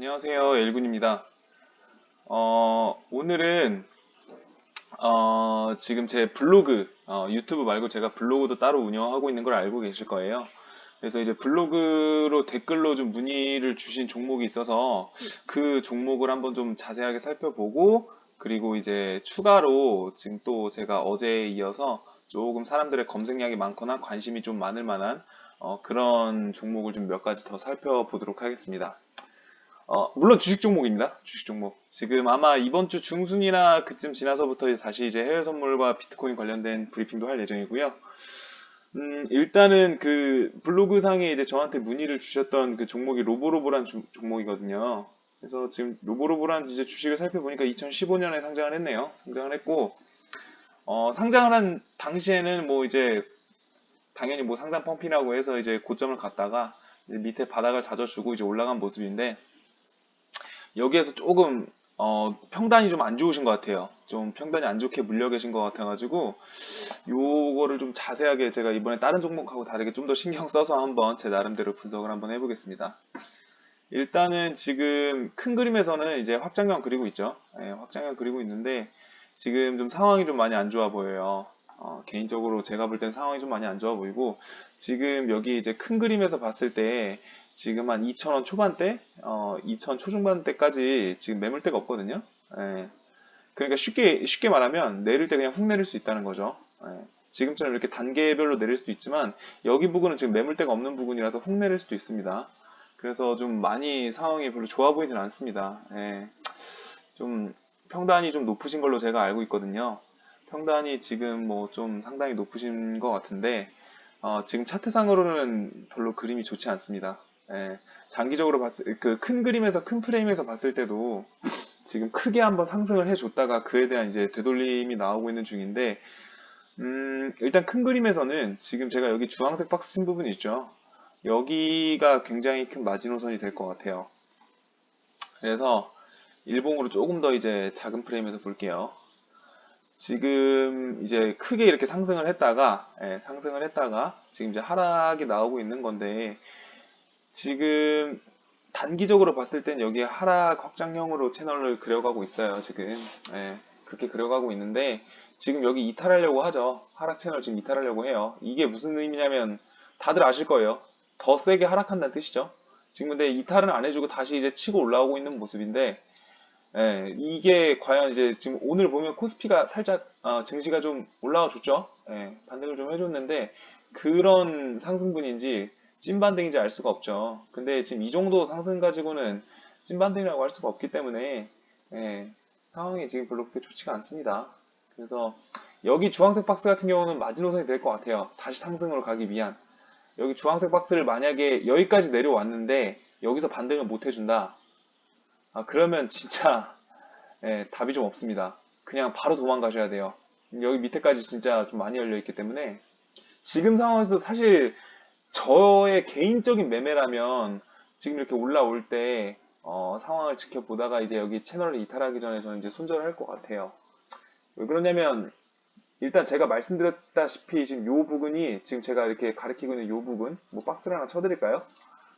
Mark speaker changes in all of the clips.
Speaker 1: 안녕하세요. 엘군입니다. 어, 오늘은 어, 지금 제 블로그, 어, 유튜브 말고 제가 블로그도 따로 운영하고 있는 걸 알고 계실 거예요. 그래서 이제 블로그로 댓글로 좀 문의를 주신 종목이 있어서 그 종목을 한번 좀 자세하게 살펴보고 그리고 이제 추가로 지금 또 제가 어제에 이어서 조금 사람들의 검색량이 많거나 관심이 좀 많을 만한 어, 그런 종목을 좀 몇 가지 더 살펴보도록 하겠습니다. 어, 물론 주식 종목입니다. 주식 종목. 지금 아마 이번 주 중순이나 그쯤 지나서부터 다시 이제 해외 선물과 비트코인 관련된 브리핑도 할 예정이고요. 음, 일단은 그 블로그 상에 이제 저한테 문의를 주셨던 그 종목이 로보로보란 주- 종목이거든요. 그래서 지금 로보로보란 이제 주식을 살펴보니까 2015년에 상장을 했네요. 상장을 했고, 어, 상장을 한 당시에는 뭐 이제 당연히 뭐 상장 펌핑이라고 해서 이제 고점을 갔다가 이제 밑에 바닥을 다져주고 이제 올라간 모습인데, 여기에서 조금 어, 평단이 좀 안 좋으신 것 같아요. 좀 평단이 안 좋게 물려 계신 것 같아가지고 요거를 좀 자세하게 제가 이번에 다른 종목하고 다르게 좀 더 신경 써서 한번 제 나름대로 분석을 한번 해보겠습니다. 일단은 지금 큰 그림에서는 이제 확장형 그리고 있죠. 예, 확장형 그리고 있는데 지금 좀 상황이 좀 많이 안 좋아 보여요. 어, 개인적으로 제가 볼 땐 상황이 좀 많이 안 좋아 보이고 지금 여기 이제 큰 그림에서 봤을 때 지금 한 2,000원 초반대, 어, 2,000 초중반대까지 지금 매물대가 없거든요. 예. 그러니까 쉽게, 쉽게 말하면 내릴 때 그냥 훅 내릴 수 있다는 거죠. 예. 지금처럼 이렇게 단계별로 내릴 수도 있지만 여기 부분은 지금 매물대가 없는 부분이라서 훅 내릴 수도 있습니다. 그래서 좀 많이 상황이 별로 좋아 보이진 않습니다. 예. 좀 평단이 좀 높으신 걸로 제가 알고 있거든요. 평단이 지금 뭐 좀 상당히 높으신 것 같은데 어, 지금 차트상으로는 별로 그림이 좋지 않습니다. 예, 장기적으로 봤을 그 큰 그림에서 큰 프레임에서 봤을 때도 지금 크게 한번 상승을 해줬다가 그에 대한 이제 되돌림이 나오고 있는 중인데 음, 일단 큰 그림에서는 지금 제가 여기 주황색 박스 친 부분이 있죠. 여기가 굉장히 큰 마지노선이 될 것 같아요. 그래서 일봉으로 조금 더 이제 작은 프레임에서 볼게요. 지금 이제 크게 이렇게 상승을 했다가 예, 상승을 했다가 지금 이제 하락이 나오고 있는 건데 지금 단기적으로 봤을 땐 여기 하락 확장형으로 채널을 그려가고 있어요. 지금 예, 그렇게 그려가고 있는데 지금 여기 이탈하려고 하죠. 하락 채널 지금 이탈하려고 해요. 이게 무슨 의미냐면 다들 아실 거예요. 더 세게 하락한다는 뜻이죠. 지금 근데 이탈은 안 해주고 다시 이제 치고 올라오고 있는 모습인데 예, 이게 과연 이제 지금 오늘 보면 코스피가 살짝 어, 증시가 좀 올라와 줬죠. 예, 반등을 좀 해줬는데 그런 상승분인지 찐반등인지 알 수가 없죠. 근데 지금 이 정도 상승 가지고는 찐반등이라고 할 수가 없기 때문에 예, 상황이 지금 별로 그렇게 좋지가 않습니다. 그래서 여기 주황색 박스 같은 경우는 마지노선이 될 것 같아요. 다시 상승으로 가기 위한 여기 주황색 박스를 만약에 여기까지 내려왔는데 여기서 반등을 못 해준다. 아, 그러면 진짜 예, 답이 좀 없습니다. 그냥 바로 도망가셔야 돼요. 여기 밑에까지 진짜 좀 많이 열려 있기 때문에 지금 상황에서 사실 저의 개인적인 매매라면 지금 이렇게 올라올 때 어, 상황을 지켜보다가 이제 여기 채널을 이탈하기 전에 저는 이제 손절을 할 것 같아요. 왜 그러냐면 일단 제가 말씀드렸다시피 지금 요 부분이 지금 제가 이렇게 가리키고 있는 요 부분 뭐 박스를 하나 쳐드릴까요?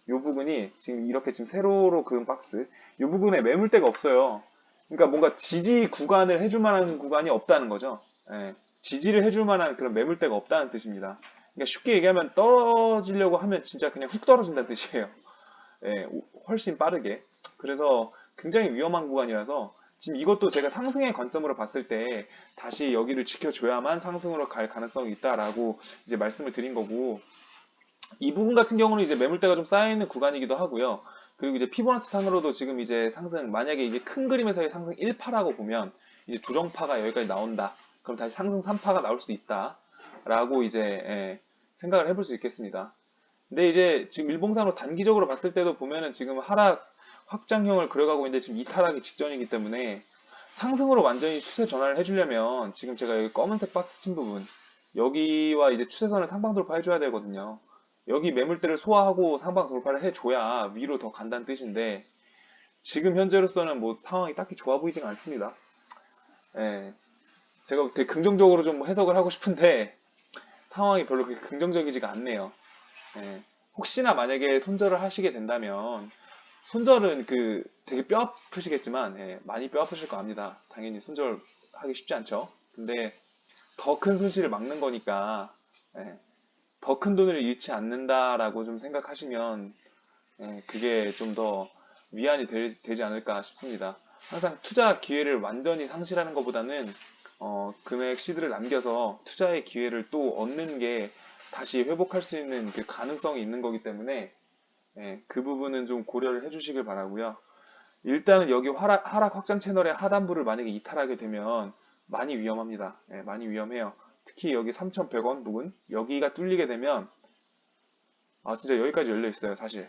Speaker 1: 요 부분이 지금 이렇게 지금 세로로 그은 박스 요 부분에 매물대가 없어요. 그러니까 뭔가 지지 구간을 해줄 만한 구간이 없다는 거죠. 예, 지지를 해줄 만한 그런 매물대가 없다는 뜻입니다. 그러니까 쉽게 얘기하면 떨어지려고 하면 진짜 그냥 훅 떨어진다는 뜻이에요. 예, 오- 훨씬 빠르게. 그래서 굉장히 위험한 구간이라서 지금 이것도 제가 상승의 관점으로 봤을 때 다시 여기를 지켜줘야만 상승으로 갈 가능성이 있다라고 이제 말씀을 드린 거고 이 부분 같은 경우는 이제 매물대가 좀 쌓여있는 구간이기도 하고요. 그리고 이제 피보나치 상으로도 지금 이제 상승, 만약에 이게 큰 그림에서의 상승 1파라고 보면 이제 조정파가 여기까지 나온다. 그럼 다시 상승 3파가 나올 수도 있다. 라고 이제 예, 생각을 해볼 수 있겠습니다. 근데 이제 지금 일봉상으로 단기적으로 봤을 때도 보면은 지금 하락 확장형을 그려가고 있는데 지금 이탈하기 직전이기 때문에 상승으로 완전히 추세 전환을 해주려면 지금 제가 여기 검은색 박스 친 부분 여기와 이제 추세선을 상방 돌파해줘야 되거든요. 여기 매물대를 소화하고 상방 돌파를 해줘야 위로 더 간다는 뜻인데 지금 현재로서는 뭐 상황이 딱히 좋아 보이지가 않습니다. 예, 제가 되게 긍정적으로 좀 해석을 하고 싶은데 상황이 별로 그렇게 긍정적이지가 않네요. 예, 혹시나 만약에 손절을 하시게 된다면 손절은 그 되게 뼈 아프시겠지만 예, 많이 뼈 아프실 거 압니다. 당연히 손절하기 쉽지 않죠. 근데 더 큰 손실을 막는 거니까 예, 더큰 돈을 잃지 않는다라고 좀 생각하시면 예, 그게 좀 더 위안이 될- 되지 않을까 싶습니다. 항상 투자 기회를 완전히 상실하는 것보다는 어, 금액 시드를 남겨서 투자의 기회를 또 얻는 게 다시 회복할 수 있는 그 가능성이 있는 거기 때문에 예, 그 부분은 좀 고려를 해주시길 바라고요. 일단은 여기 하락, 하락 확장 채널의 하단부를 만약에 이탈하게 되면 많이 위험합니다. 예, 많이 위험해요. 특히 여기 3,100원 부분 여기가 뚫리게 되면 아 진짜 여기까지 열려 있어요 사실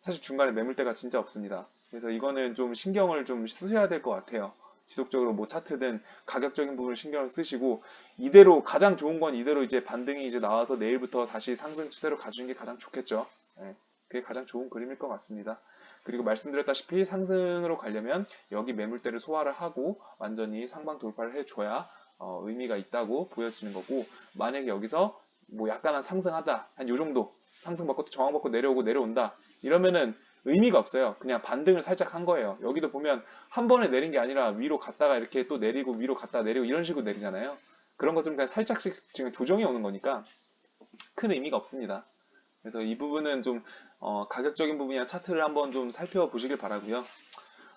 Speaker 1: 사실 중간에 매물대가 진짜 없습니다. 그래서 이거는 좀 신경을 좀 쓰셔야 될 것 같아요. 지속적으로 뭐 차트든 가격적인 부분을 신경을 쓰시고 이대로 가장 좋은 건 이대로 이제 반등이 이제 나와서 내일부터 다시 상승 추세로 가주는 게 가장 좋겠죠. 예, 그게 가장 좋은 그림일 것 같습니다. 그리고 말씀드렸다시피 상승으로 가려면 여기 매물대를 소화를 하고 완전히 상방 돌파를 해줘야 어, 의미가 있다고 보여지는 거고 만약에 여기서 뭐 약간은 상승하다 한 요 정도 상승 받고 저항 받고 내려오고 내려온다 이러면은 의미가 없어요. 그냥 반등을 살짝 한 거예요. 여기도 보면 한 번에 내린 게 아니라 위로 갔다가 이렇게 또 내리고 위로 갔다 내리고 이런 식으로 내리잖아요. 그런 것들은 그냥 살짝씩 지금 조정이 오는 거니까 큰 의미가 없습니다. 그래서 이 부분은 좀 어, 가격적인 부분이나 차트를 한번 좀 살펴보시길 바라고요.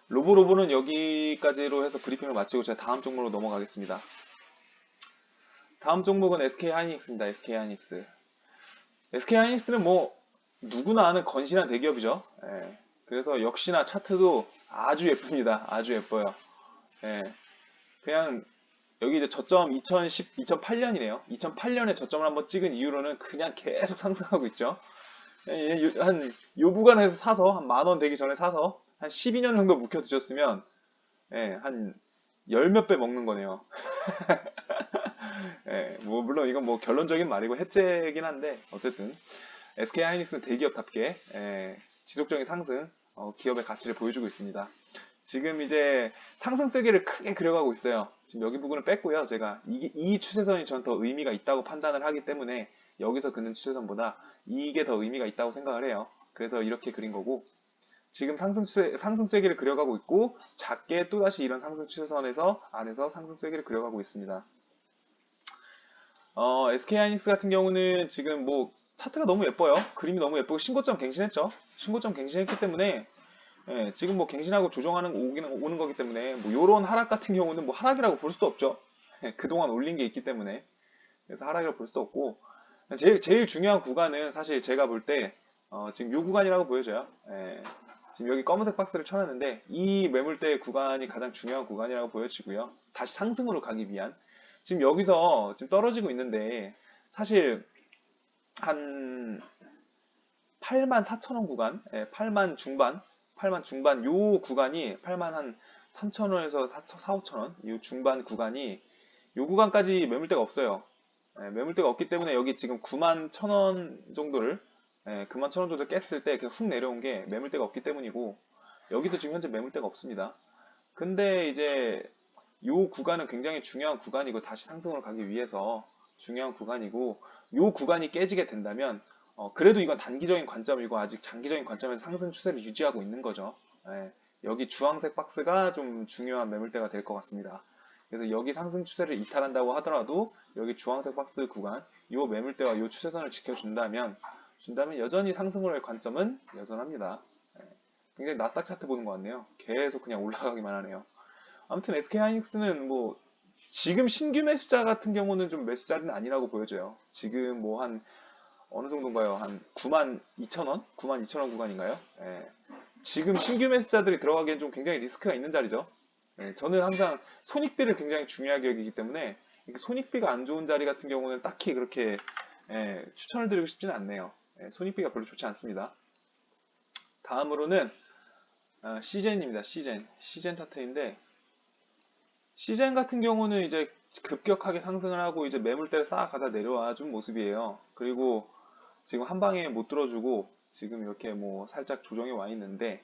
Speaker 1: 로보로보는 여기까지로 해서 브리핑을 마치고 제가 다음 종목으로 넘어가겠습니다. 다음 종목은 SK 하이닉스입니다. SK 하이닉스. SK 하이닉스는 뭐 누구나 아는 건실한 대기업이죠. 예. 그래서 역시나 차트도 아주 예쁩니다. 아주 예뻐요. 예. 그냥 여기 이제 저점 2010, 2008년이네요. 2008년에 저점을 한번 찍은 이후로는 그냥 계속 상승하고 있죠. 예, 요- 한, 요 구간에서 사서, 한 만 원 되기 전에 사서, 한 12년 정도 묵혀두셨으면, 예, 한, 열 몇 배 먹는 거네요. 예, 뭐, 물론 이건 뭐 결론적인 말이고 해체긴 한데, 어쨌든, SK 하이닉스는 대기업답게, 예, 지속적인 상승, 어, 기업의 가치를 보여주고 있습니다. 지금 이제 상승 세계를 크게 그려가고 있어요. 지금 여기 부분을 뺐고요. 제가 이, 이 추세선이 전 더 의미가 있다고 판단을 하기 때문에 여기서 그는 추세선보다 이게 더 의미가 있다고 생각을 해요. 그래서 이렇게 그린 거고 지금 상승 추세, 상승 쐐기를 그려가고 있고 작게 또다시 이런 상승 추세선에서 안에서 상승 쐐기를 그려가고 있습니다. 어, SK 하이닉스 같은 경우는 지금 뭐 차트가 너무 예뻐요. 그림이 너무 예쁘고 신고점 갱신했죠. 신고점 갱신했기 때문에 예, 지금 뭐 갱신하고 조정하는 오기는 오는 거기 때문에 뭐 요런 하락 같은 경우는 뭐 하락이라고 볼 수도 없죠. 예, 그동안 올린 게 있기 때문에 그래서 하락이라고 볼 수도 없고 제일 제일 중요한 구간은 사실 제가 볼때 어, 지금 요 구간이라고 보여져요. 예, 지금 여기 검은색 박스를 쳐놨는데 이 매물대 구간이 가장 중요한 구간이라고 보여지고요. 다시 상승으로 가기 위한 지금 여기서 지금 떨어지고 있는데 사실 한 8만 4천 원 구간, 예, 8만 중반, 8만 중반 요 구간이 8만 한 3천 원에서 4, 4 5천 원, 요 중반 구간이 요 구간까지 매물대가 없어요. 예, 매물대가 없기 때문에 여기 지금 9만 1천 원 정도를 예, 9만 1천 원 정도 깼을 때 그냥 훅 내려온 게 매물대가 없기 때문이고 여기도 지금 현재 매물대가 없습니다. 근데 이제 요 구간은 굉장히 중요한 구간이고 다시 상승으로 가기 위해서 중요한 구간이고 요 구간이 깨지게 된다면 어, 그래도 이건 단기적인 관점이고 아직 장기적인 관점에서 상승 추세를 유지하고 있는 거죠. 예, 여기 주황색 박스가 좀 중요한 매물대가 될 것 같습니다. 그래서 여기 상승 추세를 이탈한다고 하더라도 여기 주황색 박스 구간 이 매물대와 이 추세선을 지켜준다면 준다면 여전히 상승으로의 관점은 여전합니다. 예, 굉장히 나스닥 차트 보는 것 같네요. 계속 그냥 올라가기만 하네요. 아무튼 SK 하이닉스는 뭐 지금 신규 매수자 같은 경우는 좀 매수자는 아니라고 보여져요. 지금 뭐 한 어느 정도인가요? 한 9만 2천 원? 9만 2천 원 구간인가요? 예. 지금 신규 매수자들이 들어가기엔 좀 굉장히 리스크가 있는 자리죠. 예, 저는 항상 손익비를 굉장히 중요하게 여기기 때문에 손익비가 안 좋은 자리 같은 경우는 딱히 그렇게 예, 추천을 드리고 싶지는 않네요. 예, 손익비가 별로 좋지 않습니다. 다음으로는 아, 시젠입니다. 시젠. 시젠 차트인데 시젠 같은 경우는 이제 급격하게 상승을 하고 이제 매물대를 쌓아가다 내려와 준 모습이에요. 그리고 지금 한 방에 못 뚫어주고 지금 이렇게 뭐 살짝 조정이 와 있는데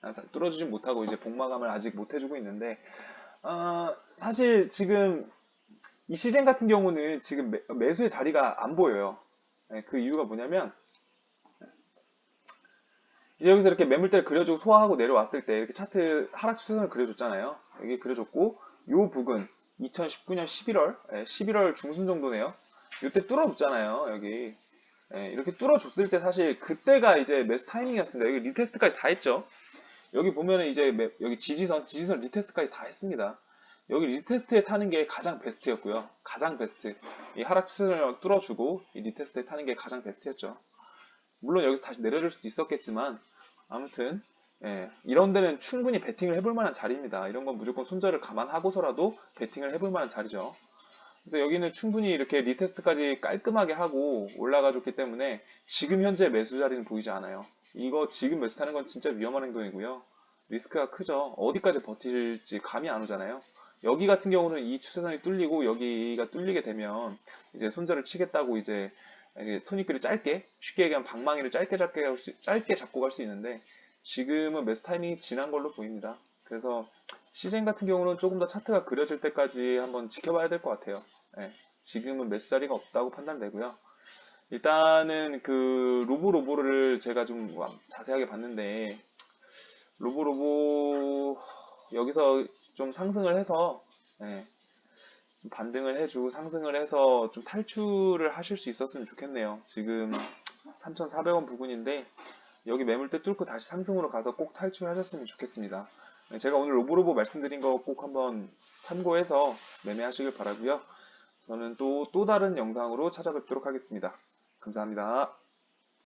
Speaker 1: 아, 사- 뚫어주진 못하고 이제 복마감을 아직 못 해주고 있는데 어, 사실 지금 이 시즌 같은 경우는 지금 매, 매수의 자리가 안 보여요. 네, 그 이유가 뭐냐면 이제 여기서 이렇게 매물대를 그려주고 소화하고 내려왔을 때 이렇게 차트 하락 추세선을 그려줬잖아요. 여기 그려줬고 요 부근 2019년 11월, 11월 중순 정도네요. 이때 뚫어줬잖아요. 여기 예, 이렇게 뚫어줬을 때 사실 그때가 이제 매수 타이밍이었습니다. 여기 리테스트까지 다 했죠. 여기 보면은 이제 매- 여기 지지선, 지지선 리테스트까지 다 했습니다. 여기 리테스트에 타는 게 가장 베스트였고요. 가장 베스트. 이 하락 추세를 뚫어주고 이 리테스트에 타는 게 가장 베스트였죠. 물론 여기서 다시 내려줄 수도 있었겠지만 아무튼 예, 이런 데는 충분히 베팅을 해볼 만한 자리입니다. 이런 건 무조건 손절을 감안하고서라도 베팅을 해볼 만한 자리죠. 그래서 여기는 충분히 이렇게 리테스트까지 깔끔하게 하고 올라가 줬기 때문에 지금 현재 매수 자리는 보이지 않아요. 이거 지금 매수 타는 건 진짜 위험한 행동이고요. 리스크가 크죠. 어디까지 버틸지 감이 안 오잖아요. 여기 같은 경우는 이 추세선이 뚫리고 여기가 뚫리게 되면 이제 손절을 치겠다고 이제 손익비를 짧게 쉽게 얘기하면 방망이를 짧게 짧게 짧게 잡고 갈 수 있는데 지금은 매수 타이밍이 지난 걸로 보입니다. 그래서 시즌 같은 경우는 조금 더 차트가 그려질 때까지 한번 지켜봐야 될 것 같아요. 예, 지금은 매수 자리가 없다고 판단되고요. 일단은 그 로보 로보를 제가 좀 자세하게 봤는데 로보 로보 여기서 좀 상승을 해서 예, 좀 반등을 해주고 상승을 해서 좀 탈출을 하실 수 있었으면 좋겠네요. 지금 3,400원 부근인데 여기 매물대 뚫고 다시 상승으로 가서 꼭 탈출하셨으면 좋겠습니다. 네, 제가 오늘 로보로보 말씀드린 거 꼭 한번 참고해서 매매하시길 바라고요. 저는 또 또 다른 영상으로 찾아뵙도록 하겠습니다. 감사합니다.